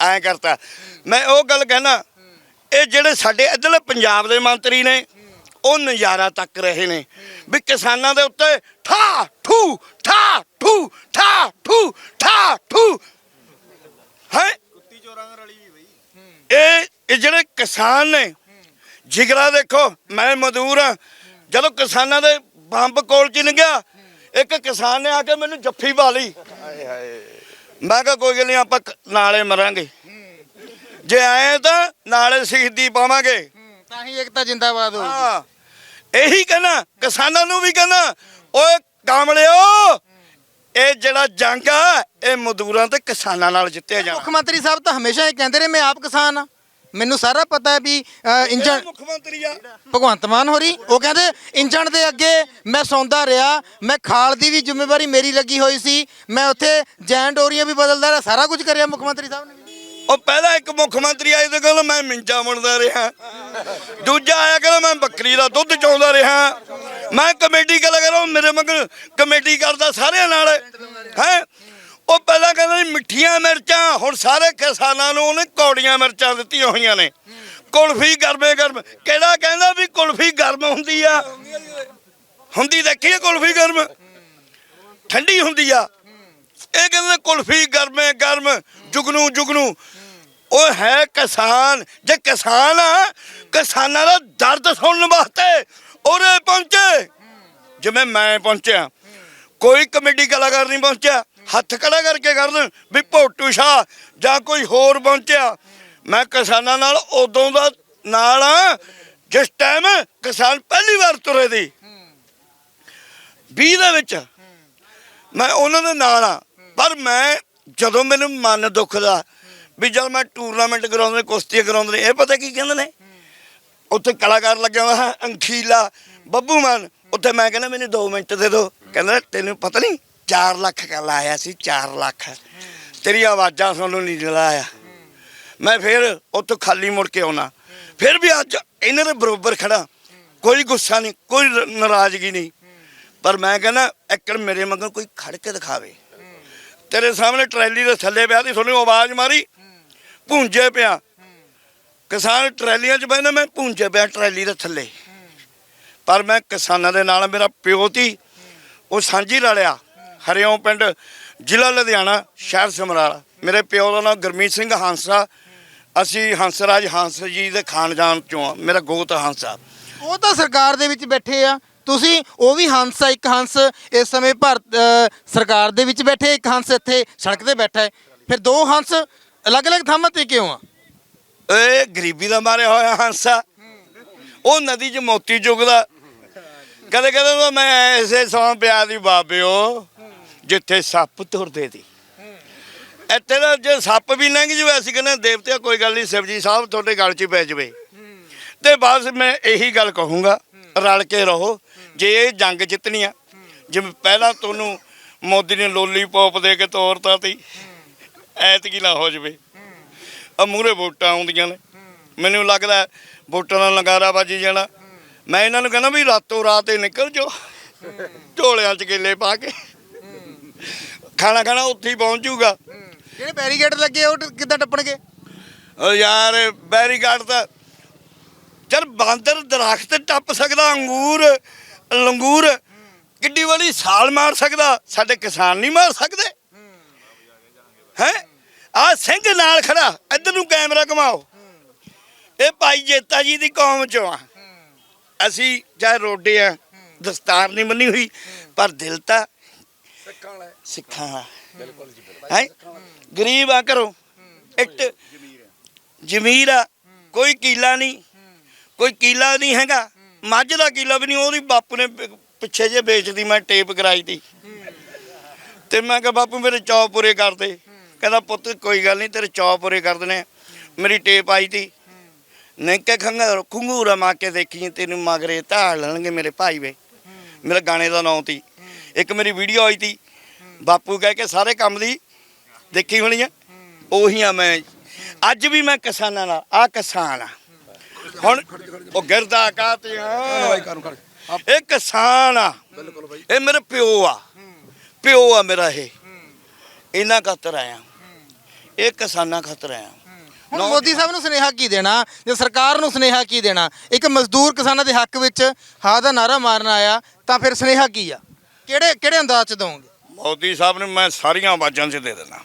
ਐਂ ਕਰਤਾ। ਮੈਂ ਉਹ ਗੱਲ ਕਹਿਣਾ ਇਹ ਜਿਹੜੇ ਸਾਡੇ ਇੱਧਰਲੇ ਪੰਜਾਬ ਦੇ ਮੰਤਰੀ ਨੇ ਉਹ ਨਜ਼ਾਰਾ ਤੱਕ ਰਹੇ ਨੇ। ਵੀ ਕਿਸਾਨਾਂ ਦੇ ਉੱਤੇ ਠਾ ਠੂ ਠਾ ਠੂ ਠਾ ਠੂ ਠਾ ਠੂ। ਹੈ? ਇਹ ਇਹ ਜਿਹੜੇ ਕਿਸਾਨ ਨੇ ਜਿਗਰਾ ਦੇਖੋ ਮੈਂ ਮਜ਼ਦੂਰ ਆ ਜਦੋਂ ਕਿਸਾਨਾਂ ਦੇ ਬੰਬ ਕੋਲ ਚ ਗਿਆ ਇੱਕ ਕਿਸਾਨ ਨੇ ਆ ਕੇ ਮੈਨੂੰ ਜੱਫੀ ਪਾ ਲਈ। ਹਾਏ ਹਾਏ। ਮੈਂ ਕਿਹਾ ਕੋਈ ਗੱਲ ਨਹੀਂ ਆਪਾਂ ਨਾਲੇ ਮਰਾਂਗੇ। ਜੇ ਆਏ ਤਾਂ ਨਾਲੇ ਸ਼ਹੀਦੀ ਪਾਵਾਂਗੇ। ਤਾਂ ਹੀ ਇੱਕ ਤਾਂ ਜਿੰਦਾਬਾਦ ਹੋਊਗੀ ਹਾਂ ਇਹੀ ਕਹਿਣਾ ਕਿਸਾਨਾਂ ਨੂੰ ਵੀ ਕਹਿਣਾ ਓਏ ਕਾਮਲਿਓ ਇਹ ਜਿਹੜਾ ਜੰਗ ਆ ਇਹ ਮਜ਼ਦੂਰਾਂ ਤੇ ਕਿਸਾਨਾਂ ਨਾਲ ਜਿੱਤਿਆ ਜਾਣਾ। ਮੁੱਖ ਮੰਤਰੀ ਸਾਹਿਬ ਤਾਂ ਹਮੇਸ਼ਾ ਇਹ ਕਹਿੰਦੇ ਰਹੇ ਮੈਂ ਆਪ ਕਿਸਾਨ ਆ। ਮੈਨੂੰ ਸਾਰਾ ਪਤਾ ਹੈ ਵੀ ਇੰਜਣ ਮੁੱਖ ਮੰਤਰੀ ਆ। ਭਗਵੰਤ ਮਾਨ ਹੋਰੀ ਉਹ ਕਹਿੰਦੇ ਇੰਜਣ ਦੇ ਅੱਗੇ ਮੈਂ ਸੌਂਦਾ ਰਿਹਾ ਮੈਂ ਖਾਲ ਦੀ ਵੀ ਜ਼ਿੰਮੇਵਾਰੀ ਮੇਰੀ ਲੱਗੀ ਹੋਈ ਸੀ ਮੈਂ ਉੱਥੇ ਜੈਨ ਡੋਰੀਆਂ ਵੀ ਬਦਲਦਾ ਰਿਹਾ ਸਾਰਾ ਕੁਝ ਕਰਿਆ ਮੁੱਖ ਮੰਤਰੀ ਸਾਹਿਬ ਨੇ। ਉਹ ਪਹਿਲਾ ਇੱਕ ਮੁੱਖ ਮੰਤਰੀ ਆਏ ਤੇ ਕਹਿੰਦਾ ਮੈਂ ਮਿੰਜਾ ਮੁੰਡਾ ਰਿਹਾ। ਦੂਜਾ ਆਇਆ ਕਹਿੰਦਾ ਮੈਂ ਬੱਕਰੀ ਦਾ ਦੁੱਧ ਚੋਂਦਾ ਰਿਹਾ। ਮੈਂ ਕਮੇਟੀ ਗੱਲ ਕਰਾਂ ਮੇਰੇ ਮਗਰ ਕਮੇਟੀ ਕਰਦਾ ਸਾਰਿਆਂ ਨਾਲ। ਹੈ? ਉਹ ਪਹਿਲਾਂ ਕਹਿੰਦਾ ਸੀ ਮਿੱਠੀਆਂ ਮਿਰਚਾਂ, ਹੁਣ ਸਾਰੇ ਕਿਸਾਨਾਂ ਨੂੰ ਉਹਨੇ ਕੌੜੀਆਂ ਮਿਰਚਾਂ ਦਿੱਤੀਆਂ ਹੋਈਆਂ ਨੇ। ਕੁਲਫੀ ਗਰਮੇ ਗਰਮ। ਕਿਹੜਾ ਕਹਿੰਦਾ ਵੀ ਕੁਲਫੀ ਗਰਮ ਹੁੰਦੀ ਆ? ਹੁੰਦੀ ਦੇਖੀ ਆ ਕੁਲਫੀ ਗਰਮ? ਠੰਡੀ ਹੁੰਦੀ ਆ। ਇਹ ਕਹਿੰਦੇ ਕੁਲਫੀ ਗਰਮੇ, ਗਰਮ, ਜੁਗਨੂ ਜੁਗਨੂ। ਉਹ ਹੈ ਕਿਸਾਨ, ਜੇ ਕਿਸਾਨ ਆ, ਕਿਸਾਨਾਂ ਦਾ ਦਰਦ ਸੁਣਨ ਵਾਸਤੇ ਉਰੇ ਪਹੁੰਚੇ। ਜਿਵੇਂ ਮੈਂ ਪਹੁੰਚਿਆ, ਕੋਈ ਕਮੇਡੀ ਕਲਾਕਾਰ ਨਹੀਂ ਪਹੁੰਚਿਆ, ਹੱਥ ਖੜਾ ਕਰਕੇ ਕਰ ਦੇਣ ਵੀ ਭੋਟੂ ਸ਼ਾਹ ਜਾਂ ਕੋਈ ਹੋਰ ਪਹੁੰਚਿਆ। ਮੈਂ ਕਿਸਾਨਾਂ ਨਾਲ ਉਦੋਂ ਦਾ ਨਾਲ ਆ, ਜਿਸ ਟਾਈਮ ਕਿਸਾਨ ਪਹਿਲੀ ਵਾਰ ਤੁਰੇ ਦੀ। 20 ਦੇ ਵਿੱਚ ਮੈਂ ਉਹਨਾਂ ਦੇ ਨਾਲ ਆ। ਪਰ ਮੈਂ ਜਦੋਂ ਮੈਨੂੰ ਮਨ ਦੁਖਦਾ ਵੀ ਜਦ ਮੈਂ ਟੂਰਨਾਮੈਂਟ ਕਰਾਉਂਦੇ ਨੇ ਕੁਸ਼ਤੀ ਕਰਾਉਂਦੇ ਨੇ ਇਹ ਪਤਾ ਕੀ ਕਹਿੰਦੇ ਨੇ? ਉੱਥੇ ਕਲਾਕਾਰ ਲੱਗਿਆ ਹੋਇਆ ਹੈ ਅੰਖੀਲਾ, ਬੱਬੂ ਮਾਨ। ਉੱਥੇ ਮੈਂ ਕਹਿੰਦਾ, ਮੈਨੂੰ 2 ਮਿੰਟ ਦੇ ਦਿਓ। ਕਹਿੰਦਾ, ਤੈਨੂੰ ਪਤਾ ਨਹੀਂ 4 ਲੱਖ ਕਰ ਲਾਇਆ ਸੀ 4 ਲੱਖ। ਤੇਰੀ ਆਵਾਜ਼ਾਂ ਸੁਣਨ ਨਹੀਂ ਲਾਇਆ ਮੈਂ ਫਿਰ ਉੱਥੋਂ ਖਾਲੀ ਮੁੜ ਕੇ ਆਉਣਾ। ਫਿਰ ਵੀ ਅੱਜ ਇਹਨਾਂ ਦੇ ਬਰੋਬਰ ਖੜਾ ਕੋਈ ਗੁੱਸਾ ਨਹੀਂ ਕੋਈ ਨਾਰਾਜ਼ਗੀ ਨਹੀਂ ਪਰ ਮੈਂ ਕਹਿੰਦਾ ਇੱਕੜ ਮੇਰੇ ਮਗਰ ਕੋਈ ਖੜ ਕੇ ਦਿਖਾਵੇ। ਤੇਰੇ ਸਾਹਮਣੇ ਟਰੈਲੀ ਦੇ ਥੱਲੇ ਪਿਆ ਸੀ, ਤੁਹਾਨੂੰ ਆਵਾਜ਼ ਮਾਰੀ। ਭੁੰਜੇ ਪਿਆ। ਕਿਸਾਨ ਟਰੈਲੀਆਂ 'ਚ ਬਹਿਣਾ ਮੈਂ ਭੁੰਜੇ ਪਿਆ ਟਰੈਲੀ ਦੇ ਥੱਲੇ। ਪਰ ਮੈਂ ਕਿਸਾਨਾਂ ਦੇ ਨਾਲ, ਮੇਰਾ ਪਿਓ ਤੀ ਉਹ ਸਾਂਝੀ ਰਲਿਆ ਹਰਿਓਂ ਪਿੰਡ, ਜ਼ਿਲ੍ਹਾ ਲੁਧਿਆਣਾ, ਸ਼ਹਿਰ ਸਮਰਾਲਾ। ਮੇਰੇ ਪਿਓ ਦਾ ਨਾਮ ਗੁਰਮੀਤ ਸਿੰਘ ਹਾਂਸਾ ਅਸੀਂ ਹੰਸਰਾਜ, ਹੰਸ ਜੀ ਦੇ ਖਾਨਦਾਨ ਚੋਂ ਆ। ਮੇਰਾ ਗੋਤ ਹੰਸਾ। ਉਹ ਤਾਂ ਸਰਕਾਰ ਦੇ ਵਿੱਚ ਬੈਠੇ ਆ। ਤੁਸੀਂ ਉਹ ਵੀ ਹੰਸ ਆ ਇੱਕ ਹੰਸ ਇਸ ਸਮੇਂ ਭਾਰਤ ਅ, ਸਰਕਾਰ ਦੇ ਵਿੱਚ ਬੈਠੇ ਇੱਕ ਹੰਸ ਇੱਥੇ ਸੜਕ ਤੇ ਬੈਠਾ ਹੈ। ਫਿਰ ਦੋ ਹੰਸ ਅਲੱਗ-ਅਲੱਗ ਥਾਵਾਂ ਤੇ ਕਿਉਂ ਆ? ਏ ਗਰੀਬੀ ਦਾ ਮਾਰਿਆ ਹੋਇਆ ਹੰਸ ਆ। ਉਹ ਨਦੀ 'ਚ ਮੋਤੀ ਚੁਗਦਾ। ਕਦੇ ਕਦੇ ਤਾਂ ਮੈਂ ਐਸੇ ਸੌਂ ਪਿਆ ਦੀ ਬਾਬਿਓ ਜਿੱਥੇ ਸੱਪ ਤੁਰਦੇ ਸੀ। ਇੱਥੇ ਤਾਂ ਜੇ ਸੱਪ ਵੀ ਲੰਘ ਜਵੇ ਅਸੀਂ ਕਹਿੰਦੇ ਦੇਵਤਿਆ ਕੋਈ ਗੱਲ ਨਹੀਂ ਸ਼ਿਵਜੀ ਸਾਹਿਬ ਤੁਹਾਡੇ ਗਲ 'ਚ ਹੀ ਪੈ ਜਵੇ। ਤੇ ਬਸ ਮੈਂ ਇਹੀ ਗੱਲ ਕਹੂੰਗਾ ਰਲ ਕੇ ਰਹੋ। ਜੇ ਇਹ ਜੰਗ ਜਿੱਤਣੀ ਆ ਜਿਵੇਂ ਪਹਿਲਾਂ ਤੁਹਾਨੂੰ ਮੋਦੀ ਨੇ ਲੋਲੀਪੌਪ ਦੇ ਕੇ ਤੋਰਤਾ ਤੀ ਐਤਕੀ ਨਾ ਹੋ ਜਵੇ। ਆ ਮੂਰੇ ਵੋਟਾਂ ਆਉਂਦੀਆਂ ਨੇ। ਮੈਨੂੰ ਲੱਗਦਾ ਵੋਟਾਂ ਦਾ ਲੰਗਾਰਾ ਵੱਜ ਜਾਣਾ। ਮੈਂ ਇਹਨਾਂ ਨੂੰ ਕਹਿੰਦਾ ਵੀ ਰਾਤੋਂ ਰਾਤ ਹੀ ਨਿਕਲ ਜਾਓ। ਢੋਲਿਆਂ 'ਚ ਕੇਲੇ ਪਾ ਕੇ। ਖਾਣਾ ਖਾਣਾ ਉੱਥੇ ਹੀ ਪਹੁੰਚ ਜਾਊਗਾ। ਜਿਹੜੇ ਬੈਰੀਕੇਡ ਲੱਗੇ ਉਹ ਕਿੱਦਾਂ ਟੱਪਣਗੇ? ਓ ਯਾਰ ਬੈਰੀਕਾਰਡ ਤਾਂ ਚਲ ਬਾਂਦਰ ਦਰਖਤ ਟੱਪ ਸਕਦਾ ਅੰਗੂਰ ਲੰਗੂਰ ਕਿੱਡੀ ਵਾਲੀ ਸਾਲ ਮਾਰ ਸਕਦਾ? ਸਾਡੇ ਕਿਸਾਨ ਨਹੀਂ ਮਾਰ ਸਕਦੇ। ਹੈ? ਆ ਸਿੰਘ ਨਾਲ ਖੜਾ ਇੱਧਰ ਨੂੰ ਕੈਮਰਾ ਘਮਾਓ। ਇਹ ਭਾਈ ਜੇਤਾ ਜੀ ਦੀ ਕੌਮ ਚੋਂ ਆ। ਅਸੀਂ ਚਾਹੇ ਰੋਡੇ ਆ ਦਸਤਾਰ ਨਹੀਂ ਬੰਨੀ ਹੋਈ ਪਰ ਦਿਲ ਤਾਂ ਸਿੱਖਾਂ ਵਾਲਾ ਹੈ। ਗਰੀਬ ਆ ਕਰੋ ਇੱਟ ਜ਼ਮੀਰ ਆ ਕੋਈ ਕੀਲਾ ਨਹੀਂ ਕੋਈ ਕੀਲਾ ਨਹੀਂ ਹੈਗਾ। ਮੱਝ ਦਾ ਕਿਲਾ ਵੀ ਨਹੀਂ, ਉਹਦੀ ਬਾਪੂ ਨੇ ਪ- ਪਿੱਛੇ ਜੇ ਵੇਚਦੀ ਮੈਂ ਟੇਪ ਕਰਾਈ ਤੀ ਤੇ ਮੈਂ ਕਿਹਾ, ਬਾਪੂ, ਮੇਰੇ ਚੌ ਪੂਰੇ ਕਰ ਦੇ। ਕਹਿੰਦਾ, ਪੁੱਤ, ਕੋਈ ਗੱਲ ਨਹੀਂ, ਤੇਰੇ ਚੌ ਪੂਰੇ ਕਰ ਦਨੇ ਮੇਰੀ ਟੇਪ ਆਈ ਤੀ। ਨਹੀਂ ਕਿ ਖੰਗਾ ਖੰਗੂਰਾ ਮਾ ਕੇ ਦੇਖੀ ਤੈਨੂੰ ਮਗਰੇ ਢਾਲ ਲੈਣਗੇ ਮੇਰੇ ਭਾਈ ਵੇ। ਮੇਰਾ ਗਾਣੇ ਦਾ ਨਾਂ ਤੀ। ਇੱਕ ਮੇਰੀ ਵੀਡੀਓ ਆਈ ਤੀ। ਬਾਪੂ ਕਹਿ ਕੇ ਸਾਰੇ ਕੰਮ ਦੀ ਦੇਖੀ ਹੋਣੀ ਆ। ਉਹੀ ਆ ਮੈਂ। ਅੱਜ ਵੀ ਮੈਂ ਕਿਸਾਨਾਂ ਨਾਲ ਆ ਕਿਸਾਨ ਆ। ਹੁਣ ਉਹ ਗਿਰਦਾ ਕਾਤੇ ਆ। ਇਹ ਕਿਸਾਨ ਆ। ਇਹ ਮੇਰੇ ਪਿਓ ਆ। ਪਿਓ ਆ ਮੇਰਾ ਇਹ। ਇਹਨਾਂ ਖਾਤਰ ਆਇਆ। ਇਹ ਕਿਸਾਨਾਂ ਖਾਤਰ ਆਇਆ। ਹੁਣ ਮੋਦੀ ਸਾਹਿਬ ਨੂੰ ਸੁਨੇਹਾ ਕੀ ਦੇਣਾ? ਜੇ ਸਰਕਾਰ ਨੂੰ ਸੁਨੇਹਾ ਕੀ ਦੇਣਾ? ਇੱਕ ਮਜ਼ਦੂਰ ਕਿਸਾਨਾਂ ਦੇ ਹੱਕ ਵਿੱਚ ਹਾਂ ਦਾ ਨਾਰਾ ਮਾਰਨ ਆਇਆ ਤਾਂ ਫਿਰ ਸੁਨੇਹਾ ਕੀ ਆ? ਕਿਹੜੇ ਕਿਹੜੇ ਅੰਦਾਜ਼ ਚ ਦੋਗੇ ਮੋਦੀ ਸਾਹਿਬ ਨੂੰ ਮੈਂ ਸਾਰੀਆਂ ਆਵਾਜ਼ਾਂ 'ਚ ਦੇ ਦੇਣਾ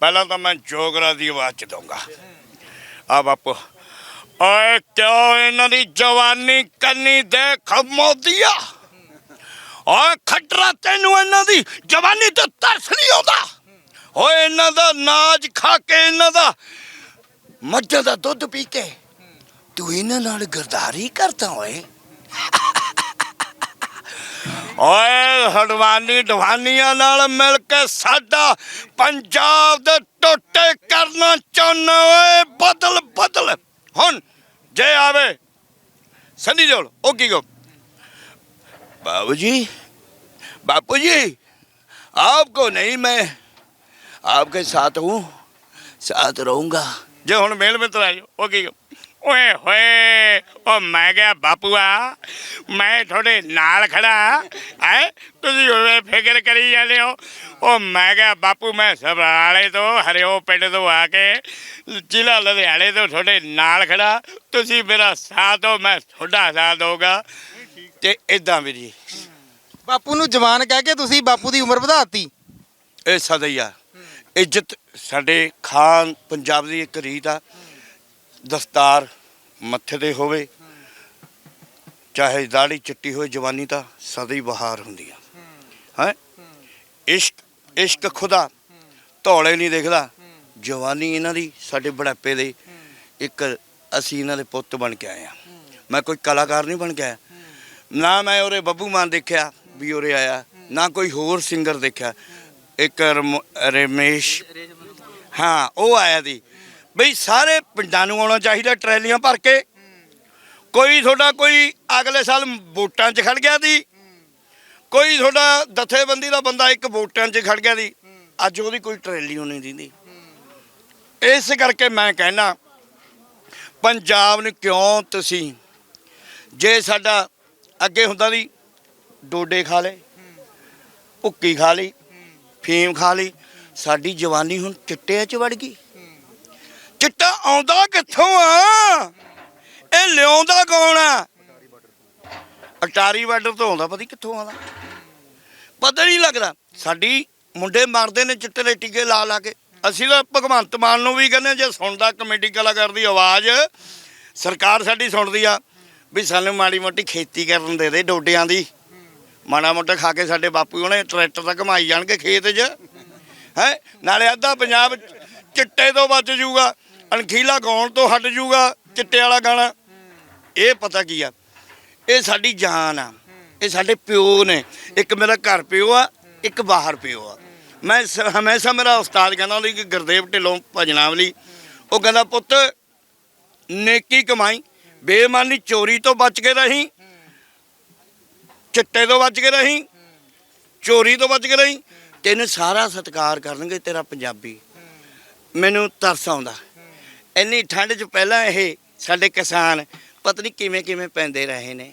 ਪਹਿਲਾਂ ਤਾਂ ਮੈਂ ਜੋਗਰਾ ਦੀ ਆਵਾਜ਼ 'ਚ ਦਊਂਗਾ। ਆ ਬਾਪੂ। ਓਏ ਕਿਉਂ ਇਹਨਾਂ ਦੀ ਜਵਾਨੀ ਕੰਨੀ ਦੇਖ ਮੋਦੀਆ? ਓਏ ਖੱਟਰਾ ਤੈਨੂੰ ਇਹਨਾਂ ਦੀ ਜਵਾਨੀ ਤੇ ਤਰਸ ਨਹੀਂ ਆਉਂਦਾ? ਓਏ ਇਹਨਾਂ ਦਾ ਨਾਜ ਖਾ ਕੇ ਇਹਨਾਂ ਦਾ ਮੱਝਾਂ ਦਾ ਦੁੱਧ ਪੀ ਕੇ ਤੂੰ ਇਹਨਾਂ ਨਾਲ ਗਰਦਾਰੀ ਕਰਦਾ ਓਏ? ਓਏ ਹਡਵਾਨੀ ਢਵਾਨੀਆਂ ਨਾਲ ਮਿਲ ਕੇ ਸਾਡਾ ਪੰਜਾਬ ਦੇ ਟੋਟੇ ਕਰਨਾ ਚਾਹੁੰਦਾ ਓਏ ਬਦਲ ਬਦਲ ਹੁਣ ਜੇ ਆਵੇ ਸੰਨੀ ਜੋਲ ਉਹ ਕੀ ਕੋ ਬਾਬੂ ਜੀ बापू जी आपको नहीं मैं आपके साथ हूँ साथ रहूंगा ਜੇ ਹੁਣ ਮੇਲ ਮਿੱਤਰ ਆਇਓ ਉਹ ਕੀ ਓਏ ਹੋਏ ਉਹ ਮੈਂ ਗਿਆ ਬਾਪੂਆ ਮੈਂ ਤੁਹਾਡੇ ਨਾਲ ਖੜਾ ਹੈ ਤੁਸੀਂ ਹੋਵੇ ਫਿਕਰ ਕਰੀ ਜਾਂਦੇ ਹੋ? ਉਹ ਮੈਂ ਗਿਆ ਬਾਪੂ ਮੈਂ ਸਬਰਾਲੇ ਤੋਂ ਹਰਿਓ ਪਿੰਡ ਤੋਂ ਆ ਕੇ ਜ਼ਿਲ੍ਹਾ ਲੁਧਿਆਣੇ ਤੋਂ ਤੁਹਾਡੇ ਨਾਲ ਖੜਾ ਤੁਸੀਂ ਮੇਰਾ ਸਾਥ ਦਿਓ ਮੈਂ ਤੁਹਾਡਾ ਸਾਥ ਦਊਗਾ। ਤੇ ਇਦਾਂ ਵੀ ਜੀ ਬਾਪੂ ਨੂੰ ਜਵਾਨ ਕਹਿ ਕੇ ਤੁਸੀਂ ਬਾਪੂ ਦੀ ਉਮਰ ਵਧਾਤੀ। ਇਹ ਸਦਾ ਹੀ ਆ। ਇੱਜ਼ਤ ਸਾਡੇ ਖਾਨ ਪੰਜਾਬ ਦੀ ਇੱਕ ਰੀਤ ਆ। ਦਸਤਾਰ ਮੱਥੇ ਤੇ ਹੋਵੇ ਚਾਹੇ ਦਾੜੀ ਚਿੱਟੀ ਹੋਵੇ ਜਵਾਨੀ ਤਾਂ ਸਦਾ ਹੀ ਬਹਾਰ ਹੁੰਦੀ ਆ। ਹੈ? ਇਸ਼ਕ ਇਸ਼ਕ ਖੁਦਾ। ਧੌਲੇ ਨਹੀਂ ਦੇਖਦਾ। ਜਵਾਨੀ ਇਹਨਾਂ ਦੀ, ਸਾਡੇ ਬੜਾਪੇ ਦੇ। ਇੱਕ ਅਸੀਂ ਇਹਨਾਂ ਦੇ ਪੁੱਤ ਬਣ ਕੇ ਆਏ ਆ ਮੈਂ ਕੋਈ ਕਲਾਕਾਰ ਨਹੀਂ ਬਣ ਕੇ ਆਇਆ। ਨਾ ਮੈਂ ਉਹਰੇ ਬੱਬੂ ਮਾਨ ਦੇਖਿਆ ਵੀ ਉਰੇ ਆਇਆ। ਨਾ ਕੋਈ ਹੋਰ ਸਿੰਗਰ ਦੇਖਿਆ। ਇੱਕ ਰਮ- ਰਮੇਸ਼। ਹਾਂ, ਉਹ ਆਇਆ ਦੀ ਬਈ ਸਾਰੇ ਪਿੰਡਾਂ ਨੂੰ ਆਉਣਾ ਚਾਹੀਦਾ, ਟਰੈਲੀਆਂ ਭਰ ਕੇ। ਕੋਈ ਤੁਹਾਡਾ ਕੋਈ ਅਗਲੇ ਸਾਲ ਵੋਟਾਂ 'ਚ ਖੜ ਗਿਆ ਦੀ ਕੋਈ ਤੁਹਾਡਾ ਦਥੇਬੰਦੀ ਦਾ ਬੰਦਾ ਇੱਕ ਵੋਟਾਂ 'ਚ ਖੜ ਗਿਆ ਦੀ ਅੱਜ ਉਹਦੀ ਕੋਈ ਟਰੈਲੀ ਨਹੀਂ ਦਿੰਦੀ ਇਸ ਕਰਕੇ ਮੈਂ ਕਹਿਣਾ ਪੰਜਾਬ ਨੂੰ ਕਿਉਂ ਤੁਸੀਂ ਜੇ ਸਾਡਾ ਅੱਗੇ ਹੁੰਦਾ ਦੀ ਡੋਡੇ ਖਾ ਲੇ ਭੁੱਕੀ ਖਾ ਲਈ ਫੀਮ ਖਾ ਲਈ ਸਾਡੀ ਜਵਾਨੀ ਹੁਣ ਚਿੱਟਿਆਂ 'ਚ ਵੜ ਗਈ। ਚਿੱਟਾ ਆਉਂਦਾ ਕਿੱਥੋਂ ਆ? ਇਹ ਲਿਆਉਂਦਾ ਕੌਣ ਆ? ਅਟਾਰੀ ਬਾਰਡਰ ਤੋਂ ਆਉਂਦਾ, ਪਤਾ ਕਿੱਥੋਂ ਆਉਂਦਾ। ਪਤਾ ਨਹੀਂ ਲੱਗਦਾ। ਸਾਡੀ ਮੁੰਡੇ ਮਰਦੇ ਨੇ ਚਿੱਟੇ ਦੇ ਟੀਕੇ ਲਾ ਲਾ ਕੇ। ਅਸੀਂ ਤਾਂ ਭਗਵੰਤ ਮਾਨ ਨੂੰ ਵੀ ਕਹਿੰਦੇ ਜੇ ਸੁਣਦਾ ਕਮੇਟੀ ਕਲਾਕਾਰ ਦੀ ਆਵਾਜ਼, ਸਰਕਾਰ ਸਾਡੀ ਸੁਣਦੀ ਆ, ਵੀ ਸਾਨੂੰ ਮਾੜੀ ਮੋਟੀ ਖੇਤੀ ਕਰਨ ਦੇ ਦੇ ਡੋਡਿਆਂ ਦੀ। ਮਾੜਾ ਮੋਟਾ ਖਾ ਕੇ ਸਾਡੇ ਬਾਪੂ ਉਹਨੇ ਟਰੈਕਟਰ ਤਾਂ ਘਮਾਈ ਜਾਣਗੇ ਖੇਤ 'ਚ। ਹੈ? ਨਾਲੇ ਅੱਧਾ ਪੰਜਾਬ ਚਿੱਟੇ ਤੋਂ ਬਚ ਜੂਗਾ, ਅਣਖੀਲਾ ਗਾਉਣ ਤੋਂ ਹਟ ਜੂਗਾ, ਚਿੱਟੇ ਵਾਲਾ ਗਾਣਾ। ਇਹ ਪਤਾ ਕੀ ਆ? ਇਹ ਸਾਡੀ ਜਾਨ ਆ। ਇਹ ਸਾਡੇ ਪਿਓ ਨੇ। ਇੱਕ ਮੇਰਾ ਘਰ ਪਿਓ ਆ, ਇੱਕ ਬਾਹਰ ਪਿਓ ਆ। ਮੈਂ ਹਮੇਸ਼ਾ ਮੇਰਾ ਉਸਤਾਦ ਕਹਿੰਦਾ ਹੁੰਦਾ ਕਿ ਗੁਰਦੇਵ ਢਿੱਲੋਂ ਭਜਨਾਵਲੀ ਉਹ ਕਹਿੰਦਾ, ਪੁੱਤ, ਨੇਕੀ ਕਮਾਈ। ਬੇਮਾਨੀ ਚੋਰੀ ਤੋਂ ਬਚ ਕੇ ਰਹੀਂ। ਚਿੱਟੇ ਤੋਂ ਬਚ ਕੇ ਰਹੀਂ। ਚੋਰੀ ਤੋਂ ਬਚ ਕੇ ਰਹੀਂ। ਤੈਨੂੰ ਸਾਰਾ ਸਤਿਕਾਰ ਕਰਨਗੇ ਤੇਰਾ ਪੰਜਾਬੀ। ਮੈਨੂੰ ਤਰਸ ਆਉਂਦਾ। ਇੰਨੀ ਠੰਡ 'ਚ ਪਹਿਲਾਂ ਇਹ ਸਾਡੇ ਕਿਸਾਨ ਪਤਾ ਨਹੀਂ ਕਿਵੇਂ ਕਿਵੇਂ ਪੈਂਦੇ ਰਹੇ ਨੇ।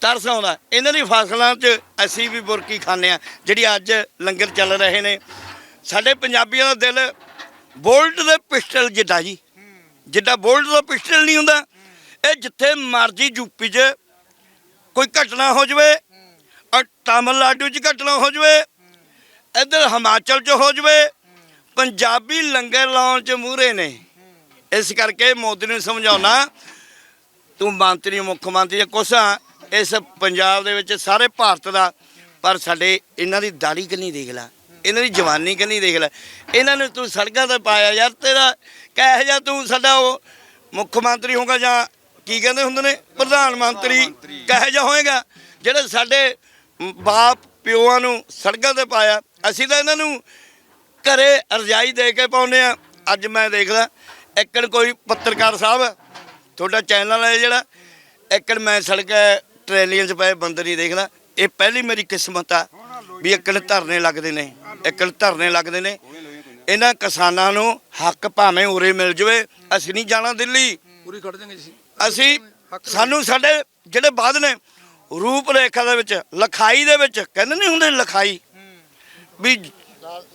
ਤਰਸ ਆਉਂਦਾ। ਇਹਨਾਂ ਦੀ ਫਸਲਾਂ 'ਚ ਅਸੀਂ ਵੀ ਬੁਰਕੀ ਖਾਂਦੇ ਆ ਜਿਹੜੀ ਅੱਜ ਲੰਗਰ ਚੱਲ ਰਹੇ ਨੇ। ਸਾਡੇ ਪੰਜਾਬੀਆਂ ਦਾ ਦਿਲ ਬੋਲਟ ਦੇ ਪਿਸਟਲ ਜਿੱਡਾ ਜੀ। ਜਿੱਡਾ ਬੋਲਟ ਦਾ ਪਿਸਟਲ ਨਹੀਂ ਹੁੰਦਾ। ਇਹ ਜਿੱਥੇ ਮਰਜ਼ੀ ਯੂਪੀ 'ਚ ਕੋਈ ਘਟਨਾ ਹੋ ਜਵੇ ਔਰ ਤਾਮਿਲਨਾਡੂ 'ਚ ਘਟਨਾ ਹੋ ਜਵੇ, ਇੱਧਰ ਹਿਮਾਚਲ 'ਚ ਹੋ ਜਵੇ, ਪੰਜਾਬੀ ਲੰਗਰ ਲਾਉਣ 'ਚ ਮੂਹਰੇ ਨੇ। ਇਸ ਕਰਕੇ ਮੋਦੀ ਨੂੰ ਸਮਝਾਉਣਾ ਤੂੰ ਮੰਤਰੀ, ਮੁੱਖ ਮੰਤਰੀ ਜਾਂ ਕੁਛ ਆ, ਇਸ ਪੰਜਾਬ ਦੇ ਵਿੱਚ ਸਾਰੇ ਭਾਰਤ ਦਾ, ਪਰ ਸਾਡੇ ਇਹਨਾਂ ਦੀ ਦਾੜੀ ਕਿੰਨੀ ਦੇਖ ਲੈ, ਇਹਨਾਂ ਦੀ ਜਵਾਨੀ ਕਿੰਨੀ ਦੇਖ ਲੈ। ਇਹਨਾਂ ਨੂੰ ਤੂੰ ਸੜਕਾਂ ਤੇ ਪਾਇਆ ਯਾਰ, ਤੇਰਾ ਕਹਿ ਜਾ ਤੂੰ ਸਾਡਾ ਉਹ ਮੁੱਖ ਮੰਤਰੀ ਹੋਗਾ ਜਾਂ ਕੀ ਕਹਿੰਦੇ ਹੁੰਦੇ ਨੇ? ਪ੍ਰਧਾਨ ਮੰਤਰੀ, ਕਹਿ ਜਾ ਹੋਏਗਾ? ਜਿਹੜੇ ਸਾਡੇ ਬਾਪ ਪਿਓਆਂ ਨੂੰ ਸੜਕਾਂ ਤੇ ਪਾਇਆ, ਅਸੀਂ ਤਾਂ ਇਹਨਾਂ ਨੂੰ ਘਰੇ ਰਜਾਈ ਦੇ ਕੇ ਪਾਉਂਦੇ ਆ। ਅੱਜ ਮੈਂ ਦੇਖਦਾ ਇੱਕਣ ਕੋਈ ਪੱਤਰਕਾਰ ਸਾਹਿਬ ਤੁਹਾਡਾ ਚੈਨਲ ਹੈ ਜਿਹੜਾ ਇੱਕਣ ਮੈਂ ਸੜਕ ਟ੍ਰੇਲੀਆਂ 'ਚ ਪਏ ਬੰਦਰ ਹੀ ਦੇਖਦਾ ਇਹ ਪਹਿਲੀ ਮੇਰੀ ਕਿਸਮਤ ਆ ਵੀ ਇੱਕਣ ਧਰਨੇ ਲੱਗਦੇ ਨੇ ਇੱਕਣ ਧਰਨੇ ਲੱਗਦੇ ਨੇ। ਇਹਨਾਂ ਕਿਸਾਨਾਂ ਨੂੰ ਹੱਕ ਭਾਵੇਂ ਉਰੇ ਮਿਲ ਜਵੇ ਅਸੀਂ ਨਹੀਂ ਜਾਣਾ ਦਿੱਲੀ। ਪੂਰੀ ਕੱਢ ਜਾਂਗੇ ਜੀ। ਅਸੀਂ ਸਾਨੂੰ ਸਾਡੇ ਜਿਹੜੇ ਬਾਦ ਨੇ ਰੂਪ ਰੇਖਾ ਦੇ ਵਿੱਚ ਲਖਾਈ ਦੇ ਵਿੱਚ ਕਹਿੰਦੇ ਨਹੀਂ ਹੁੰਦੇ ਲਖਾਈ ਵੀ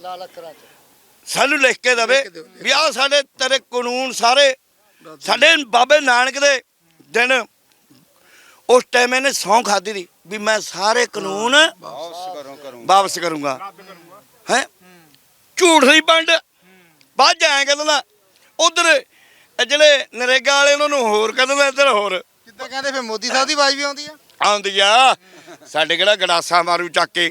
ਲਾਲ ਅੱਖਰਾਂ ਚ। ਸਾਨੂੰ ਲਿਖ ਕੇ ਦਵੇ। ਵੀ ਆਹ ਸਾਡੇ ਤੇਰੇ ਕਾਨੂੰਨ ਸਾਰੇ ਸਾਡੇ ਬਾਬੇ ਨਾਨਕ ਦੇ ਦਿਨ ਉਸ ਟਾਈਮ ਇਹਨੇ ਸੌਂ ਖਾਦੀ ਦੀ ਵੀ ਮੈਂ ਸਾਰੇ ਕਾਨੂੰਨ ਵਾਪਸ ਕਰੂੰਗਾ। ਹੈ? ਝੂਠ ਦੀ ਪੰਡ। ਬਾਅਦ ਜਾਏ ਕਹਿੰਦਾ ਉਧਰ ਜਿਹੜੇ ਨਰੇਗਾ ਵਾਲੇ ਉਹਨਾਂ ਨੂੰ ਹੋਰ ਕਹਿੰਦਾ ਇੱਧਰ ਹੋਰ। ਕਿੱਦਾਂ ਕਹਿੰਦੇ ਫਿਰ ਮੋਦੀ ਸਾਹਿਬ ਦੀ ਆਵਾਜ਼ ਵੀ ਆਉਂਦੀ ਆ? ਆਉਂਦੀ ਆ। ਸਾਡੇ ਕਿਹੜਾ ਗੜਾਸਾ ਮਾਰੂ ਚੱਕ ਕੇ।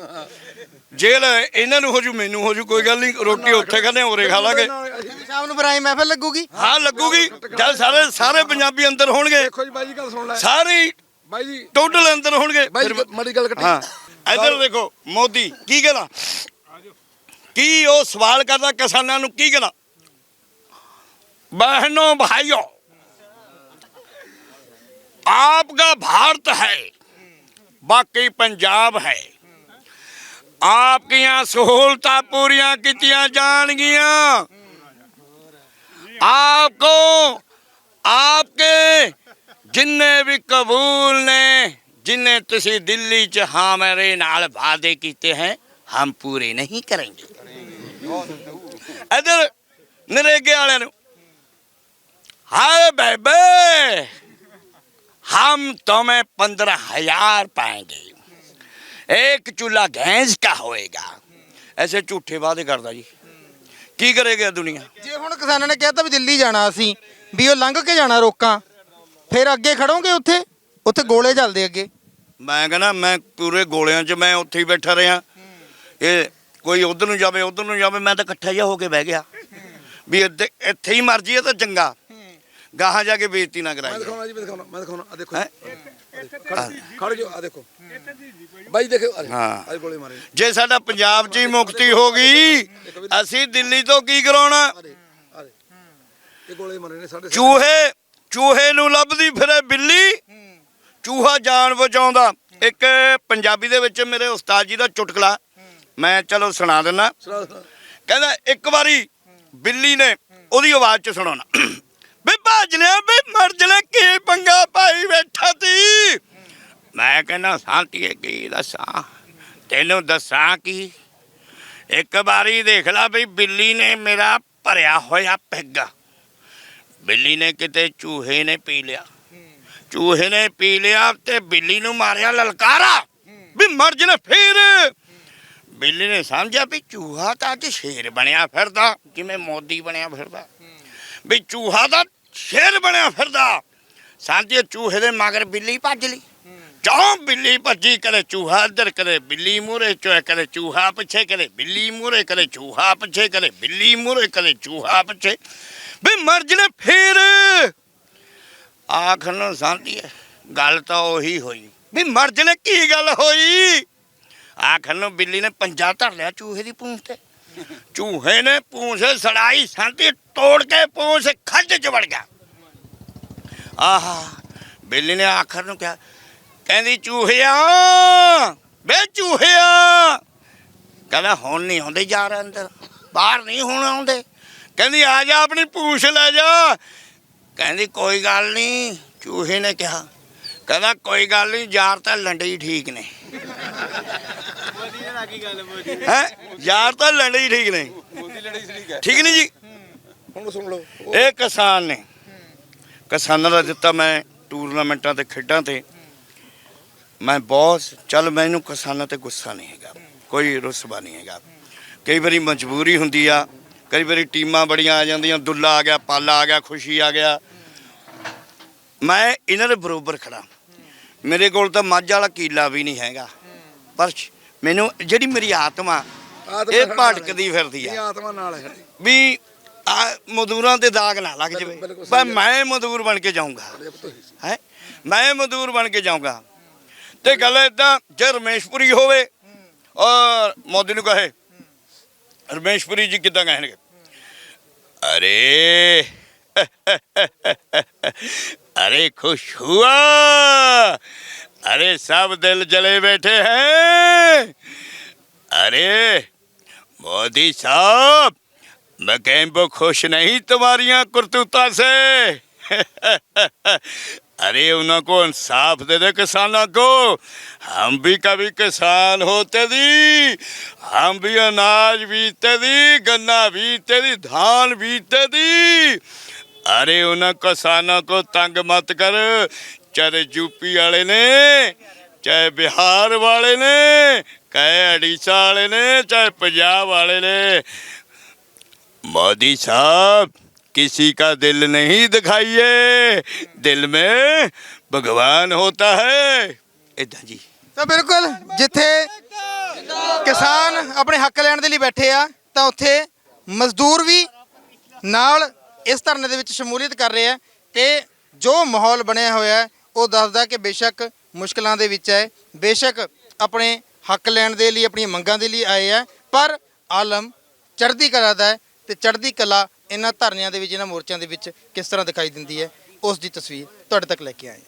ਜੇਲ੍ਹ ਹੈ, ਇਹਨਾਂ ਨੂੰ ਹੋ ਜੂ ਮੈਨੂੰ ਹੋ ਜੂ ਕੋਈ ਗੱਲ ਨਹੀਂ ਰੋਟੀ ਉੱਥੇ ਖਾਣੇ ਉਰੇ ਖਾ ਲਾਂਗੇ। ਸ਼ਾਮ ਨੂੰ ਫਿਰ ਐਂ ਲੱਗੂਗੀ। ਹਾਂ ਲੱਗੂਗੀ। ਜਦ ਸਾਰੇ ਸਾਰੇ ਪੰਜਾਬੀ ਅੰਦਰ ਹੋਣਗੇ। ਦੇਖੋ ਜੀ ਬਾਈ ਜੀ ਗੱਲ ਸੁਣ ਲੈ। ਸਾਰੇ ਬਾਈ ਜੀ। ਟੋਟਲ ਅੰਦਰ ਹੋਣਗੇ। ਬਾਈ ਮੜੀ ਗੱਲ ਕੱਟੀ। ਹਾਂ। ਇਧਰ ਦੇਖੋ ਮੋਦੀ ਕੀ ਕਹਿੰਦਾ ਕੀ ਉਹ ਸਵਾਲ ਕਰਦਾ ਕਿਸਾਨਾਂ ਨੂੰ ਕੀ ਕਹਿੰਦਾ ਬਹਿਨੋ ਭਾਈਓ। ਆਪਕਾ ਭਾਰਤ ਹੈ ਬਾਕੀ ਪੰਜਾਬ ਹੈ। ਆਪਕੀਆਂ ਸਹੂਲਤਾਂ ਪੂਰੀਆਂ ਕੀਤੀਆਂ ਜਾਣਗੀਆਂ ਆਪਕੋ ਆਪਕੇ ਜਿੰਨੇ ਵੀ ਕਬੂਲ ਨੇ ਜਿੰਨੇ ਤੁਸੀਂ ਦਿੱਲੀ ਚ ਹਾਂ ਮੇਰੇ ਨਾਲ ਵਾਅਦੇ ਕੀਤੇ हैं हम पूरे नहीं करेंगे ਇਧਰ ਨਰੇਗੇ ਵਾਲਿਆਂ ਨੂੰ ਹਾਏ ਬੇਬੇ हम तुम्हें पंद्रह हजार पाएंगे एक चूल्हा गैस का होएगा ऐसे झूठे वादे करता जी की करेगा दुनिया ਜੇ ਹੁਣ ਕਿਸਾਨਾਂ ਨੇ ਕਹਿਤਾ ਵੀ ਦਿੱਲੀ ਜਾਣਾ ਅਸੀਂ ਵੀ ਉਹ ਲੰਘ ਕੇ ਜਾਣਾ ਰੋਕਾਂ ਫਿਰ ਅੱਗੇ ਖੜੋਗੇ ਉੱਥੇ ਉੱਥੇ ਗੋਲੇ ਚੱਲਦੇ ਅੱਗੇ ਮੈਂ ਕਹਿੰਦਾ ਮੈਂ ਪੂਰੇ ਗੋਲਿਆਂ 'ਚ ਮੈਂ ਉੱਥੇ ਹੀ ਬੈਠਾ ਰਿਹਾ ਇਹ ਕੋਈ ਉਧਰ ਨੂੰ ਜਾਵੇ ਉਧਰ ਨੂੰ ਜਾਵੇ ਮੈਂ ਤਾਂ ਇਕੱਠਾ ਜਿਹਾ ਹੋ ਕੇ ਬਹਿ ਗਿਆ ਵੀ ਇੱਥੇ ਇੱਥੇ ਹੀ ਮਰਜੀ ਹੈ ਤਾਂ ਚੰਗਾ ਗਾਹਾਂ ਜਾ ਕੇ ਬੇਇੱਜ਼ਤੀ ਨਾ ਮੈਂ ਕਰਾਈ ਦਿਖਾਉਣਾ ਜੀ ਮੈਂ ਦਿਖਾਉਣਾ ਮੈਂ ਦਿਖਾਉਣਾ ਆ ਦੇਖੋ ਹੈਂ? ਖੜ ਜਾਓ ਆ ਦੇਖੋ। ਬਾਈ ਜੀ ਦੇਖੋ ਹਾਂ। ਆ ਗੋਲੇ ਮਾਰੇ। ਜੇ ਸਾਡਾ ਪੰਜਾਬ 'ਚ ਹੀ ਮੁਕਤੀ ਹੋ ਗਈ ਅਸੀਂ ਦਿੱਲੀ ਤੋਂ ਕੀ ਕਰਾਉਣਾ? ਆ ਦੇ ਆ ਦੇ ਇਹ ਗੋਲੇ ਮਾਰੇ ਨੇ ਸਾਡੇ ਚੂਹੇ ਚੂਹੇ ਨੂੰ ਲੱਭਦੀ ਫਿਰੇ ਬਿੱਲੀ। ਚੂਹਾ ਜਾਨ ਬਚਾਉਂਦਾ। ਇੱਕ ਪੰਜਾਬੀ ਦੇ ਵਿੱਚ ਮੇਰੇ ਉਸਤਾਦ ਜੀ ਦਾ ਚੁਟਕਲਾ। ਮੈਂ ਚਲੋ ਸੁਣਾ ਦਿੰਦਾ। ਕਹਿੰਦਾ ਇੱਕ ਵਾਰੀ ਬਿੱਲੀ ਨੇ ਉਹਦੀ ਆਵਾਜ਼ ਚ ਸੁਣਾਉਣਾ। ਵੀ ਭੱਜ ਲਿਆ, ਵੀ ਮਰ ਜਲੇ, ਕੀ ਪੰਗਾ ਭਾਈ ਬੈਠਾ ਤੀ? ਮੈਂ ਕਹਿੰਦਾ, ਸ਼ਾਂਤੀਏ, ਕੀ ਦੱਸਾਂ? ਤੈਨੂੰ ਦੱਸਾਂ ਕੀ? ਇੱਕ ਵਾਰੀ ਦੇਖ ਲਾ ਵੀ ਬਿੱਲੀ ਨੇ ਮੇਰਾ ਭਰਿਆ ਹੋਇਆ ਪੈਗ। ਬਿੱਲੀ ਨੇ ਕਿਤੇ ਚੂਹੇ ਨੇ ਪੀ ਲਿਆ। ਚੂਹੇ ਨੇ ਪੀ ਲਿਆ ਤੇ ਬਿੱਲੀ ਨੂੰ ਮਾਰਿਆ ਲਲਕਾਰਾ। ਵੀ ਮਰ ਜਲੇ ਫੇਰ। ਬਿੱਲੀ ਨੇ ਸਮਝਿਆ ਵੀ ਚੂਹਾ ਤਾਂ ਅੱਜ ਸ਼ੇਰ ਬਣਿਆ ਫਿਰਦਾ, ਜਿਵੇਂ ਮੋਦੀ ਬਣਿਆ ਫਿਰਦਾ। ਵੀ ਚੂਹਾ ਤਾਂ ਸ਼ੇਰ ਬਣਿਆ ਫਿਰਦਾ। ਸਾਂਝੇ ਚੂਹੇ ਦੇ ਮਗਰ ਬਿੱਲੀ ਭੱਜ ਲਈ। ਚੌਂ ਬਿੱਲੀ ਭੱਜੀ, ਕਦੇ ਚੂਹਾ ਇੱਧਰ, ਕਦੇ ਬਿੱਲੀ ਮੂਰੇ ਚੋਏ, ਕਦੇ ਚੂਹਾ ਪਿੱਛੇ, ਕਦੇ ਬਿੱਲੀ ਮੂਰੇ ਕਦੇ ਚੂਹਾ ਪਿੱਛੇ, ਕਦੇ ਬਿੱਲੀ ਮੂਰੇ ਕਦੇ ਚੂਹਾ ਪਿੱਛੇ। ਵੀ ਮਰ ਜਲੇ ਫੇਰ। ਆਖਣ ਨੂੰ ਸਮਝੀਏ ਗੱਲ ਤਾਂ ਉਹੀ ਹੋਈ। ਵੀ ਮਰ ਜਲੇ ਕੀ ਗੱਲ ਹੋਈ? ਆਖਣ ਨੂੰ ਬਿੱਲੀ ਨੇ ਪੰਜਾ ਧਰ ਲਿਆ ਚੂਹੇ ਦੀ ਪੂੰਛ ਤੇ। ਚੂਹੇ ਨੇ ਪੂੰਛ ਸੜਾਈ ਸੰਤੀ ਤੋੜ ਕੇ ਪੂੰਛ ਖੱਡ ਚ ਵੜ ਗਿਆ। ਆਹਾ, ਬਿੱਲੀ ਨੇ ਆਖਰ ਨੂੰ ਕਿਹਾ, ਕਹਿੰਦੀ, ਚੂਹਿਆ ਬੇ ਚੂਹਿਆ। ਕਹਿੰਦਾ, ਹੁਣ ਨਹੀਂ ਆਉਂਦੇ ਯਾਰ ਅੰਦਰ, ਬਾਹਰ ਨਹੀਂ ਹੁਣ ਆਉਂਦੇ। ਕਹਿੰਦੀ, ਆ ਜਾ ਆਪਣੀ ਪੂੰਛ ਲੈ ਜਾ। ਕਹਿੰਦੀ, ਕੋਈ ਗੱਲ ਨਹੀਂ। ਚੂਹੇ ਨੇ ਕਿਹਾ, ਕਹਿੰਦਾ, ਕੋਈ ਗੱਲ ਨਹੀਂ, ਯਾਰ ਤਾਂ ਲੰਡੇ ਹੀ ਠੀਕ ਨੇ। ਹੈ? ਯਾਰ ਤਾਂ ਲੰਡੇ ਹੀ ਠੀਕ ਨੇ ਮੋਦੀ ਲੜੀ ਸੜੀ ਹੈ। ਠੀਕ ਨਹੀਂ ਜੀ? ਹੁਣ ਸੁਣ ਲਓ। ਇਹ ਕਿਸਾਨ ਨੇ। ਕਿਸਾਨਾਂ ਦਾ ਦਿੱਤਾ ਮੈਂ ਟੂਰਨਾਮੈਂਟਾਂ ਤੇ ਖੇਡਾਂ ਤੇ। ਮੈਂ ਬਹੁਤ ਚੱਲ ਮੈਨੂੰ ਕਿਸਾਨਾਂ ਤੇ ਗੁੱਸਾ ਨਹੀਂ ਹੈਗਾ। ਕੋਈ ਰੁਸਵਾ ਨਹੀਂ ਹੈਗਾ। ਕਈ ਵਾਰੀ ਮਜਬੂਰੀ ਹੁੰਦੀ ਆ। ਕਈ ਵਾਰੀ ਟੀਮਾਂ ਬੜੀਆਂ ਆ ਜਾਂਦੀਆਂ। ਦੁੱਲਾ ਆ ਗਿਆ ਪਾਲਾ ਆ ਗਿਆ ਖੁਸ਼ੀ ਆ ਗਿਆ। ਮੈਂ ਇਹਨਾਂ ਦੇ ਬਰੋਬਰ ਖੜਾ ਮੇਰੇ ਕੋਲ ਤਾਂ ਮੱਝ ਵਾਲਾ ਕੀਲਾ ਵੀ ਨਹੀਂ ਹੈਗਾ। ਪਰ ਮੈਨੂੰ ਜਿਹੜੀ ਮੇਰੀ ਆਤਮਾ ਇਹ ਸਾਡੇ ਨਾਲ ਭਟਕਦੀ ਫਿਰਦੀ ਆ। ਆਤਮਾ ਨਾਲ ਹੈ। ਵੀ ਆ ਮਜ਼ਦੂਰਾਂ ਤੇ ਦਾਗ ਨਾ ਲੱਗ ਜਾਵੇ। ਪਰ ਮੈਂ ਮਜ਼ਦੂਰ ਬਣ ਕੇ ਜਾਊਂਗਾ। ਹੈ। ਮੈਂ ਮਜ਼ਦੂਰ ਬਣ ਕੇ ਜਾਊਂਗਾ। ਤੇ ਗੱਲ ਇਦਾਂ ਜੇ ਰਮੇਸ਼ਪੁਰੀ ਹੋਵੇ ਔਰ ਮੋਦੀ ਨੂੰ ਕਹੇ ਰਮੇਸ਼ਪੁਰੀ ਜੀ ਕਿੱਦਾਂ ਕਹਿਣਗੇ? ਅਰੇ ਅਰੇ ਖੁਸ਼ ਹੁਆ। अरे सब दिल जले बैठे हैं अरे मोदी साहब मैं कहीं वो खुश नहीं तुम्हारी करतूता से अरे उनको इंसाफ दे दे किसानों को हम भी कभी किसान होते दी हम भी अनाज बीते दी गन्ना बीते दी धान बीते दी अरे उन किसानों को तंग मत कर चाहे यूपी वाले ने चाहे बिहार वाले ने चाहे उड़ीसा वाले ने चाहे पंजाब वाले ने मोदी साहब किसी का दिल नहीं दिखाइए दिल में भगवान होता है इदा जी ਤਾਂ ਬਿਲਕੁਲ ਜਿੱਥੇ ਕਿਸਾਨ ਆਪਣੇ ਹੱਕ ਲੈਣ ਦੇ ਲਈ ਬੈਠੇ ਆ ਤਾਂ ਉੱਥੇ ਮਜ਼ਦੂਰ ਵੀ ਨਾਲ ਇਸ ਧਰਨੇ ਦੇ ਵਿੱਚ ਸ਼ਮੂਲੀਅਤ ਕਰ ਰਹੇ ਆ ਤੇ ਜੋ ਮਾਹੌਲ ਬਣਿਆ ਹੋਇਆ ਹੈ, ਉਹ ਦੱਸਦਾ ਕਿ ਬੇਸ਼ੱਕ ਮੁਸ਼ਕਲਾਂ ਦੇ ਵਿੱਚ ਹੈ, ਬੇਸ਼ੱਕ ਆਪਣੇ ਹੱਕ ਲੈਣ ਦੇ ਲਈ, ਆਪਣੀਆਂ ਮੰਗਾਂ ਦੇ ਲਈ ਆਏ ਆ ਪਰ ਆਲਮ ਚੜ੍ਹਦੀ ਕਲਾ ਦਾ ਹੈ ਤੇ ਚੜ੍ਹਦੀ ਕਲਾ ਇਹਨਾਂ ਧਰਨਿਆਂ ਦੇ ਵਿੱਚ, ਇਹਨਾਂ ਮੋਰਚਿਆਂ ਦੇ ਵਿੱਚ ਕਿਸ ਤਰ੍ਹਾਂ ਦਿਖਾਈ ਦਿੰਦੀ ਹੈ, ਉਸ ਦੀ ਤਸਵੀਰ ਤੁਹਾਡੇ ਤੱਕ ਲੈ ਕੇ ਆਏ